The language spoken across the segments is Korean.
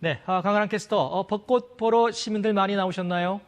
네, 아, 강하란 캐스터, 어, 벚꽃 보러 시민들 많이 나오셨나요?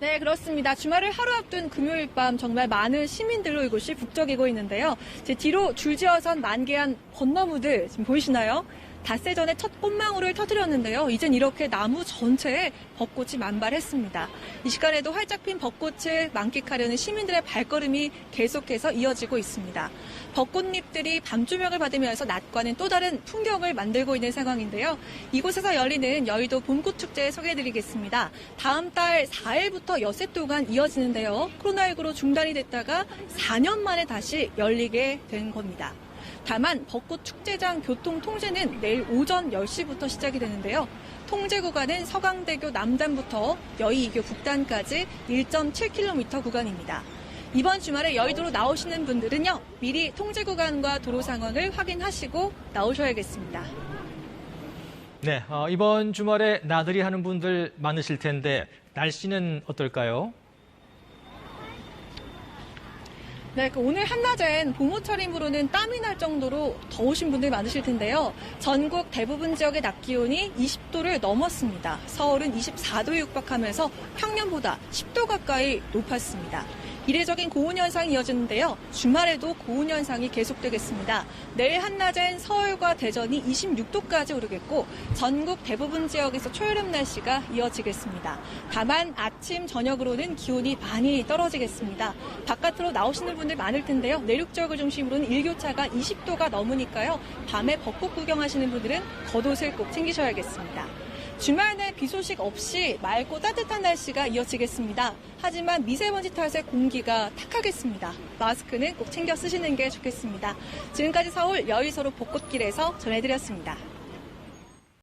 네, 그렇습니다. 주말을 하루 앞둔 금요일 밤 정말 많은 시민들로 이곳이 북적이고 있는데요. 제 뒤로 줄지어선 만개한 벚나무들 지금 보이시나요? 닷새 전에 첫 꽃망울을 터뜨렸는데요. 이젠 이렇게 나무 전체에 벚꽃이 만발했습니다. 이 시간에도 활짝 핀 벚꽃을 만끽하려는 시민들의 발걸음이 계속해서 이어지고 있습니다. 벚꽃잎들이 밤 조명을 받으면서 낮과는 또 다른 풍경을 만들고 있는 상황인데요. 이곳에서 열리는 여의도 봄꽃 축제 소개해드리겠습니다. 다음 달 4일부터 여세 동안 이어지는데요. 코로나19로 중단이 됐다가 4년 만에 다시 열리게 된 겁니다. 다만 벚꽃 축제장 교통 통제는 내일 오전 10시부터 시작이 되는데요. 통제 구간은 서강대교 남단부터 여의 2교 북단까지 1.7km 구간입니다. 이번 주말에 여의도로 나오시는 분들은요, 미리 통제 구간과 도로 상황을 확인하시고 나오셔야겠습니다. 네, 어, 이번 주말에 나들이 하는 분들 많으실 텐데 날씨는 어떨까요? 네, 그 오늘 한낮엔 봄옷차림으로는 땀이 날 정도로 더우신 분들 많으실 텐데요. 전국 대부분 지역의 낮 기온이 20도를 넘었습니다. 서울은 24도에 육박하면서 평년보다 10도 가까이 높았습니다. 이례적인 고온 현상이 이어지는데요. 주말에도 고온 현상이 계속되겠습니다. 내일 한낮엔 서울과 대전이 26도까지 오르겠고 전국 대부분 지역에서 초여름 날씨가 이어지겠습니다. 다만 아침 저녁으로는 기온이 많이 떨어지겠습니다. 바깥으로 나오시는 분들 많을 텐데요. 내륙 지역을 중심으로는 일교차가 20도가 넘으니까요. 밤에 벚꽃 구경하시는 분들은 겉옷을 꼭 챙기셔야겠습니다. 주말 내비 소식 없이 맑고 따뜻한 날씨가 이어지겠습니다. 하지만 미세먼지 탓에 공기가 탁하겠습니다. 마스크는 꼭 챙겨 쓰시는 게 좋겠습니다. 지금까지 서울 여의도로 벚꽃길에서 전해드렸습니다.